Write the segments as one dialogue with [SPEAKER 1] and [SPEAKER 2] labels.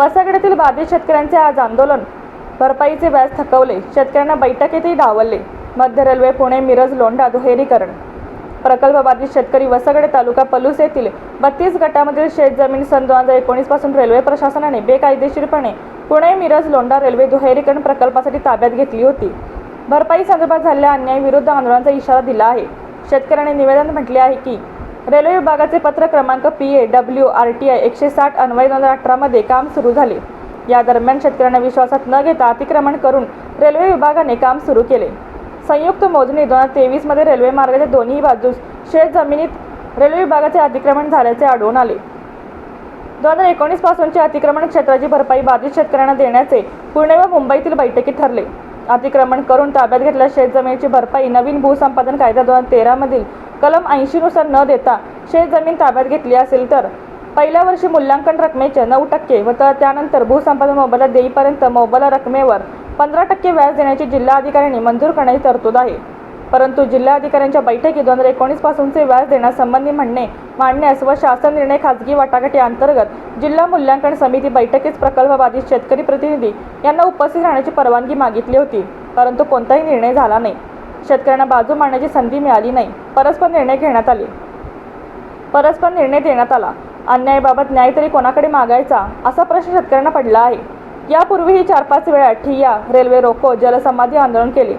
[SPEAKER 1] वसागड्यातील बाधित शेतकऱ्यांचे आज आंदोलन. भरपाईचे व्याज थकवले. शेतकऱ्यांना बैठकीतही डावलले मध्य रेल्वे पुणे मिरज लोंढा दुहेरीकरण. प्रकल्प बाधित शेतकरी वसगडे तालुका पलूस येथील बत्तीस गटामधील शेत जमीन सन दोन हजार एकोणीसपासून रेल्वे प्रशासनाने बेकायदेशीरपणे पुणे मिरज लोंढा रेल्वे दुहेरीकरण प्रकल्पासाठी ताब्यात घेतली होती. भरपाई संदर्भात झालेल्या अन्यायाविरुद्ध आंदोलनाचा इशारा दिला आहे. शेतकऱ्यांनी निवेदन म्हटले आहे की रेल्वे विभागाचे पत्र क्रमांक P A W R T I एकशे साठ अन्वय दोन हजार अठरामध्ये काम सुरू झाले. या दरम्यान शेतकऱ्यांना विश्वासात न घेता अतिक्रमण करून रेल्वे विभागाने काम सुरू केले. संयुक्त मोजणी दोन हजार तेवीसमध्ये रेल्वे मार्गाच्या दोन्ही बाजूस शेत जमिनीत रेल्वे विभागाचे अतिक्रमण झाल्याचे आढळून आले. दोन हजार एकोणीसपासूनचे अतिक्रमण क्षेत्राची भरपाई बाधित शेतकऱ्यांना देण्याचे पुणे व मुंबईतील बैठकीत ठरले. अतिक्रमण करून ताब्यात घेतलेल्या शेतजमिनीची भरपाई नवीन भूसंपादन कायदा दोन हजार तेरामधील कलम ऐंशीनुसार न देता शेतजमीन ताब्यात घेतली असेल तर. पहिल्या वर्षी मूल्यांकन रकमेचे नऊ टक्के व तर त्यानंतर भूसंपादन मोबदला देईपर्यंत मोबदला रकमेवर पंधरा टक्के व्याज देण्याची जिल्हा अधिकाऱ्यांनी मंजूर करण्याची तरतूद आहे. परंतु जिल्हा अधिकाऱ्यांच्या बैठकीत दोन हजार एकोणीस पासूनचे व्याज देण्यासंबंधी म्हणणे मांडण्यास व शासन निर्णय खाजगी वाटाघाटी अंतर्गत जिल्हा मूल्यांकन समिती बैठकीत प्रकल्पबाधित शेतकरी प्रतिनिधी यांना उपस्थित राहण्याची परवानगी मागितली होती. परंतु कोणताही निर्णय झाला नाही. शेतकऱ्यांना बाजू मांडण्याची संधी मिळाली नाही. परस्पर निर्णय घेण्यात आले. परस्पर निर्णय देण्यात आला. अन्यायाबाबत न्याय तरी कोणाकडे मागायचा असा प्रश्न शेतकऱ्यांना पडला आहे. यापूर्वीही चार पाच वेळा ठिय्या रेल्वे रोको जलसमाधी आंदोलन केले.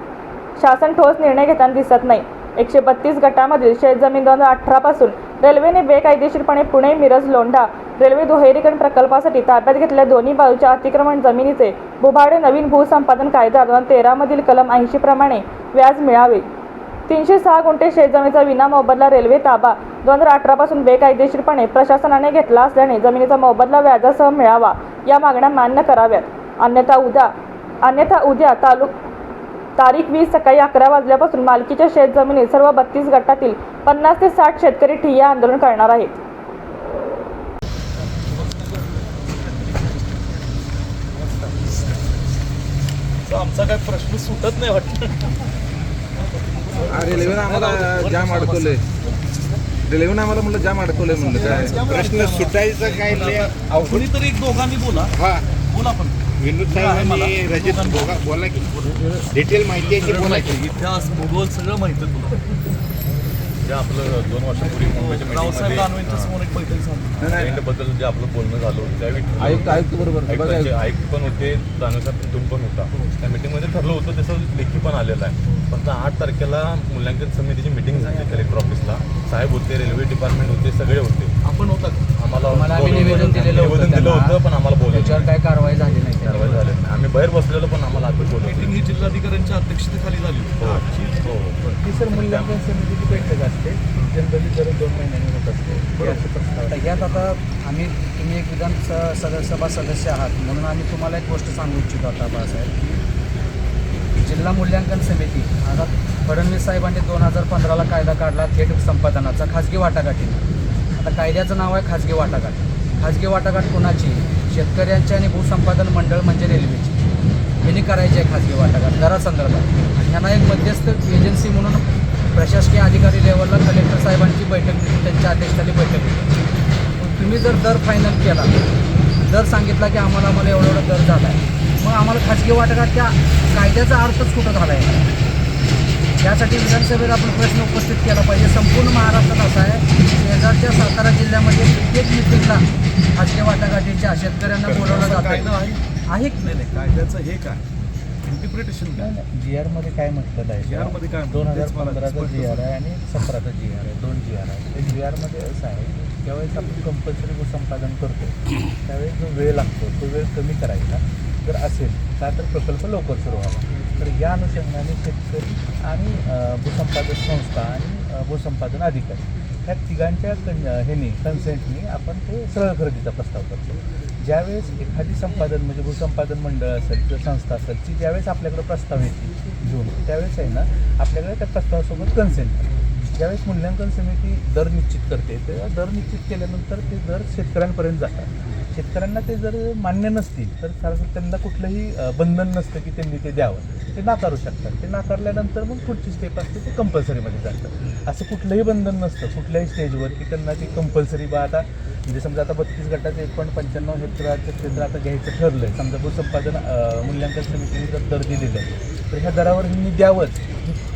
[SPEAKER 1] शासन ठोस निर्णय घेताना दिसत नाही. एकशे बत्तीस गटामधील शेतजमीन दोन हजार अठरापासून रेल्वेने बेकायदेशीरपणे पुणे मिरज लोंढा रेल्वे दुहेरीकरण प्रकल्पासाठी ताब्यात घेतलेल्या दोन्ही बाजूच्या अतिक्रमण जमिनीचे भूभाडे नवीन भूसंपादन कायदा दोन हजार तेरामधील कलम ऐंशी प्रमाणे व्याज मिळावे. तीनशे सहा गुंठे शेतजमिनीचा विना मोबदला रेल्वे ताबा दोन हजार अठरापासून बेकायदेशीरपणे प्रशासनाने घेतला असल्याने जमिनीचा मोबदला व्याजासह मिळावा या मागण्या मान्य कराव्यात. अन्यथा उद्या अन्यथा उद्या तालुक तारीख वीस सकाळी अकरा वाजल्यापासून मालकीच्या शेतजमिनीत सर्व बत्तीस गटातील पन्नास ते साठ शेतकरी ठिय्या आंदोलन करणार आहेत.
[SPEAKER 2] आमचा काय प्रश्न सुटत नाही वाटतं.
[SPEAKER 3] रेल्वेनं आम्हाला जाम अडकवलंय. रेल्वेनं आम्हाला म्हणलं जाम अडकवलंय म्हणलं. काय?
[SPEAKER 4] प्रश्न सुटायचं काय?
[SPEAKER 2] कुणीतरी एक दोघांनी बोला.
[SPEAKER 4] हा.
[SPEAKER 2] बोला पण.
[SPEAKER 4] विनोद साहेबांनी रजित बोला बोला की. डिटेल माहिती आहे ती बोला की?
[SPEAKER 2] इतिहास भूगोल सगळं माहिती आहे तुला.
[SPEAKER 5] जे आपलं दोन वर्षापूर्वी मुंबईच्या
[SPEAKER 2] रावसाहेब
[SPEAKER 5] meeting
[SPEAKER 2] दानवेंच्या
[SPEAKER 5] मध्ये,
[SPEAKER 2] समोर एक बैठक झाली.
[SPEAKER 5] बद्दल जे आपलं बोलणं झालं होतं त्यावेळी
[SPEAKER 3] आयुक्त आयुक्त बरोबर.
[SPEAKER 5] पण होते दानवेसाहेब तुम्ही पण होता. त्या मीटिंगमध्ये ठरलं होतं त्याचं लेखी पण आलेलं आहे. पण आठ तारखेला मूल्यांकन समितीची मीटिंग झाली कलेक्टर ऑफिसला साहेब होते रेल्वे डिपार्टमेंट होते सगळे होते.
[SPEAKER 2] आपण होता. का?
[SPEAKER 5] आम्हाला
[SPEAKER 6] आम्ही निवेदन. दिलेलं होतं
[SPEAKER 5] निवेदन दिलं. होतं पण आम्हाला बोलवलं
[SPEAKER 6] त्याच्यावर काय कारवाई झाली नाही
[SPEAKER 5] कारवाई झाली नाही. आम्ही बाहेर बसलेलो पण आम्हाला आधी
[SPEAKER 2] मीटिंग
[SPEAKER 5] बोलवलं
[SPEAKER 2] ही जिल्हाधिकाऱ्यांच्या अध्यक्षतेखाली झाली
[SPEAKER 5] हो हो.
[SPEAKER 6] ही सर मूल्यांकन समितीची बैठक असते. जनरली दर दोन महिन्यांनी होत असते. आता यात आता आम्ही तुम्ही एक विधान स- सदस्यसभा सदस्य आहात. म्हणून आम्ही तुम्हाला एक गोष्ट सांगू इच्छितो आता बाळासाहेब की जिल्हा मूल्यांकन समिती आता फडणवीस साहेबांनी दोन हजार पंधराला कायदा काढला थेट संपादनाचा खाजगी वाटाघाटीनं. आता कायद्याचं नाव आहे खाजगी वाटाघाट. खाजगी वाटाघाट कोणाची? शेतकऱ्यांची आणि भूसंपादन मंडळ म्हणजे रेल्वेची. यांनी करायची आहे खाजगी वाटाघाट दरासंदर्भात आणि ह्यांना एक मध्यस्थ एजन्सी म्हणून प्रशासकीय अधिकारी लेवलला कलेक्टर साहेबांची बैठक त्यांच्या अध्यक्षतेखाली बैठक घेतली तुम्ही जर दर फायनल केला दर सांगितला की आम्हाला आम्हाला एवढा एवढा दर झाला आहे मग आम्हाला खाजगी वाटाघाट त्या कायद्याचा अर्थच कुठं झाला आहे त्यासाठी विधानसभेत आपण प्रश्न उपस्थित केला पाहिजे. संपूर्ण महाराष्ट्रात असा आहे शेजारच्या सातारा जिल्ह्यामध्ये प्रत्येक मिटिंगला खाजगी वाटाघाटीच्या शेतकऱ्यांना बोलवलं जातं
[SPEAKER 2] आहे.
[SPEAKER 6] आहे
[SPEAKER 2] नाही नाही कायद्याचं हे काय? इंटरप्रिटेशन काय?
[SPEAKER 7] जी आरमध्ये काय म्हटलेलं आहे?
[SPEAKER 2] GR मध्ये काय
[SPEAKER 7] दोन हजार पंधराचा जी आर आहे आणि सतराचा जी आर आहे. दोन जी आर आहे. त्या जी आरमध्ये असं आहे की ज्यावेळेस आपण कंपल्सरी संपादन करतो त्यावेळेस जो वेळ लागतो तो वेळ कमी करायचा. जर असेल का तर प्रकल्प लवकर सुरू व्हावा. तर या अनुषंगाने शेतकरी आणि भूसंपादन संस्था आणि भूसंपादन अधिकारी ह्या तिघांच्या कन ह्याने कन्सेंटनी आपण ते सरळ खरेदीचा प्रस्ताव करतो. ज्यावेळेस एखादी संपादन म्हणजे भूसंपादन मंडळ असेल किंवा संस्था असेल ती ज्यावेळेस आपल्याकडे प्रस्ताव येते घेऊन त्यावेळेस आहे ना आपल्याकडे त्या प्रस्तावासोबत कन्सेंट ज्यावेळेस मूल्यांकन समिती दर निश्चित करते तेव्हा दर निश्चित केल्यानंतर ते दर शेतकऱ्यांपर्यंत जातात. शेतकऱ्यांना ते जर मान्य नसतील तर साधारण त्यांना कुठलंही बंधन नसतं की त्यांनी ते द्यावं. ते नाकारू शकतात. ते नाकारल्यानंतर मग पुढची स्टेप असते ते कंपल्सरीमध्ये जातं. असं कुठलंही बंधन नसतं कुठल्याही स्टेजवर की त्यांना ती कंपल्सरी बा आता म्हणजे समजा आता बत्तीस गटाचं एक पॉईंट पंच्याण्णव हेक्टराचं क्षेत्र आता घ्यायचं ठरलं आहे समजा भूसंपादन मूल्यांकन समितीने जर दर दिलेलं आहे तर ह्या दरावर ह्यांनी द्यावंच.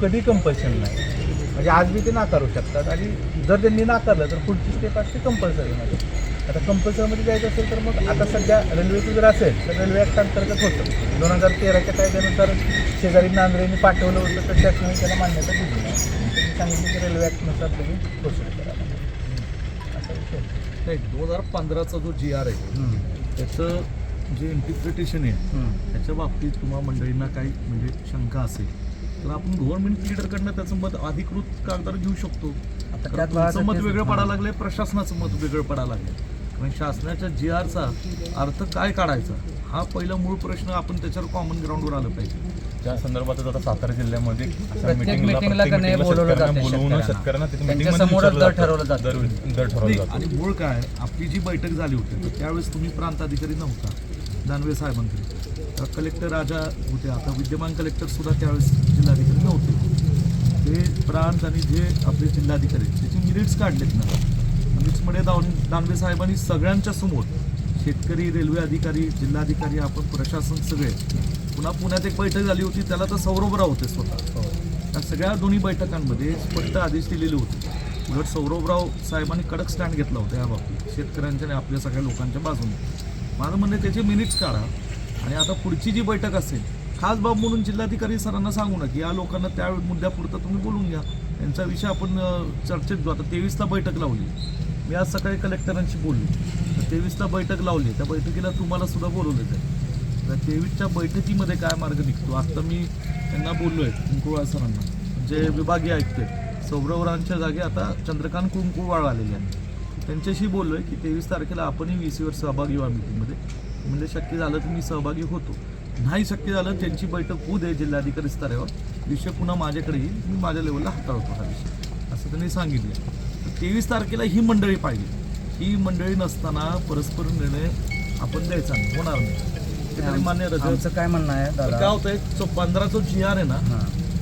[SPEAKER 7] कधी कंपल्शन नाही. म्हणजे आज बी ते नाकारू शकतात आणि जर त्यांनी नाकारलं तर पुढची स्टेप असते कंपल्सरीमध्ये आता कंपल्सरीमध्ये जायचं असेल तर मग आता सध्या रेल्वेचं जर असेल तर रेल्वे ॲक्ट अंतर्गत होतं दोन हजार तेराच्या कायद्यानुसार शेजारी नांद्रेने पाठवलं होतं तर शासनाने त्याला मान्यता दिली नाही त्यांनी सांगितलं की रेल्वे ॲक्टनुसार तुम्ही प्रोसिड करा असा विषय.
[SPEAKER 2] नाही दोन हजार पंधराचा जो जी आर आहे. त्याचं जे इंटरप्रिटेशन आहे. त्याच्या बाबतीत तुम्हा मंडळींना काही म्हणजे शंका असेल तर आपण गव्हर्नमेंट लिडरकडनं त्याचं मत अधिकृत कागदार घेऊ शकतो. कारण तुमचं मत वेगळं. पडायला लागलंय प्रशासनाचं मत वेगळं पडायला लागलंय. कारण शासनाच्या जी आरचा अर्थ काय काढायचा हा पहिला मूळ प्रश्न आपण त्याच्यावर कॉमन ग्राउंडवर आलं पाहिजे.
[SPEAKER 5] त्या संदर्भातच आता सातारा जिल्ह्यामध्ये
[SPEAKER 2] आणि मूळ काय आपली जी बैठक झाली होती त्यावेळेस तुम्ही प्रांत अधिकारी नव्हता दानवे साहेबांकडे. कलेक्टर राजा होते. आता विद्यमान कलेक्टर सुद्धा त्यावेळेस जिल्हाधिकारी नव्हते. ते प्रांत आणि जे आपले जिल्हाधिकारी त्याचे मिनिट्स काढलेत ना. म्हणजे मिनिट्समध्ये दान दानवे साहेबांनी सगळ्यांच्या समोर शेतकरी रेल्वे अधिकारी जिल्हाधिकारी आपण प्रशासन सगळे पुन्हा पुण्यात एक बैठक झाली होती त्याला तर सौरभराव होते स्वतः. त्या सगळ्या दोन्ही बैठकांमध्ये स्पष्ट आदेश दिलेले होते. उलट सौरभराव साहेबांनी कडक स्टँड घेतला होता या बाबतीत. शेतकऱ्यांच्या आणि आपल्या सगळ्या लोकांच्या बाजूने. माझं म्हणणं आहे त्याचे मिनिट्स काढा. आणि आता पुढची जी बैठक असेल खास बाब म्हणून जिल्हाधिकारी सरांना सांगू ना की या लोकांना त्या मुद्द्यापुरतं तुम्ही बोलून घ्या. त्यांचा विषय आपण चर्चेत घेऊ. आता तेवीसला बैठक लावली. मी आज सकाळी कलेक्टरांशी बोललो. तर तेवीसला बैठक लावली. त्या बैठकीला तुम्हाला सुद्धा बोलवलं जाईल. तर तेवीसच्या बैठकीमध्ये काय मार्ग निघतो? आत्ता मी त्यांना बोललो आहे कुंकुळवाळ सरांना. जे विभागीय आयुक्त आहेत. सौरवरांच्या जागी आता चंद्रकांत कुंकुळवाळ आलेले आहेत. त्यांच्याशी बोललो आहे की तेवीस तारखेला आपणही वी सीवर सहभागी व्हा मीटिंगमध्ये म्हणजे शक्य झालं तर मी सहभागी होतो. नाही शक्य झालं त्यांची बैठक होऊ दे जिल्हाधिकारी स्तरावर. विषय पुन्हा माझ्याकडे येईल मी माझ्या लेवलला हाताळतो हा विषय. असं त्यांनी सांगितलं. तर तेवीस तारखेला ही मंडळी पाहिजे ही मंडळी नसताना परस्पर निर्णय आपण द्यायचा नाही होणार नाही. मान्य रजत.
[SPEAKER 6] आमचं काय म्हणणं आहे
[SPEAKER 2] काय
[SPEAKER 6] दादा
[SPEAKER 2] होतंय जो पंधराचा जी आर आहे ना.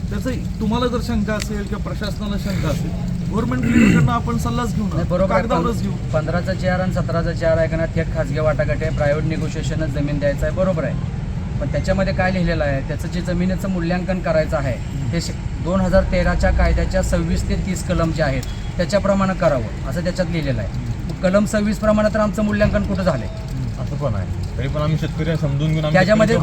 [SPEAKER 2] त्याचं तुम्हाला जर शंका असेल किंवा प्रशासनाला शंका असेल गव्हर्नमेंट आपण सल्लाच घेऊ
[SPEAKER 6] बरोबर आहे.
[SPEAKER 2] कागदावरच घेऊ.
[SPEAKER 6] पंधराचा चार आणि सतराचा चार आहे का ना थेट खाजगी वाटाघाट आहे प्रायव्हेट निगोशिएशनच जमीन द्यायचं आहे बरोबर आहे. पण त्याच्यामध्ये काय लिहिलेलं आहे त्याचं जे जमिनीचं मूल्यांकन करायचं आहे ते दोन हजार तेराच्या कायद्याच्या सव्वीस ते तीस कलम जे आहेत त्याच्याप्रमाणे करावं असं त्याच्यात लिहिलेलं आहे. कलम सव्वीस प्रमाणे तर आमचं मूल्यांकन कुठं झालंय?
[SPEAKER 5] असं पण आहे. तरी पण आम्ही शेतकरी समजून घेऊन आम्ही
[SPEAKER 6] त्याच्यामध्ये.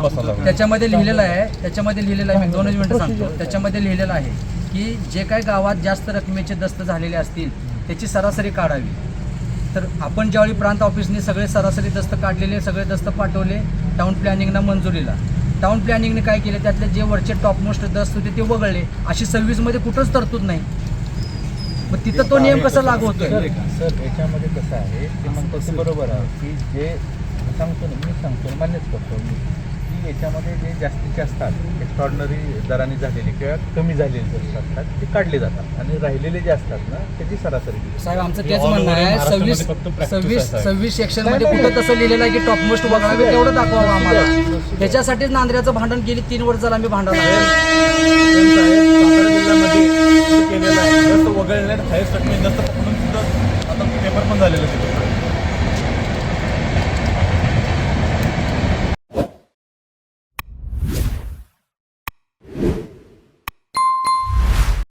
[SPEAKER 6] त्याच्यामध्ये लिहिलेलं आहे त्याच्यामध्ये लिहिलेलं आहे मी दोनच मिनिटं सांगतो. त्याच्यामध्ये लिहिलेलं आहे की जे काही गावात जास्त रकमेचे दस्त झालेले असतील त्याची सरासरी काढावी. तर आपण ज्यावेळी प्रांत ऑफिसने सगळे सरासरी दस्त काढलेले सगळे दस्त पाठवले टाउन प्लॅनिंगना मंजुरीला. टाउन प्लॅनिंगने काय केले? त्यातले जे वरचे टॉपमोस्ट दस्त होते ते वगळले. अशी सव्वीसमध्ये कुठंच तरतूद नाही. मग तिथं तो नियम कसा लागू होतोय?
[SPEAKER 7] सर याच्यामध्ये कसं आहे? ते म्हणतो ते बरोबर आहे की जे सांगतो ना मी सांगतो मान्यच करतो मी. याच्यामध्ये जे जास्तीत जास्त असतात एक्स्ट्रॉर्डनरी दराने झालेले किंवा कमी झालेले जे असतात ते काढले जातात. आणि राहिलेले जे असतात ना त्याची सरासरी
[SPEAKER 6] साहेब आमचं
[SPEAKER 5] हे
[SPEAKER 6] तेच म्हणणं आहे सव्वीस सव्वीस. सव्वीस सेक्शनमध्ये कुठं तसं लिहिलेलं आहे की टॉपमोस्ट वगळावे तेवढं दाखवावं आम्हाला. त्याच्यासाठीच नांद्र्याचं भांडण गेली तीन वर्ष झालं आम्ही भांडण आहे.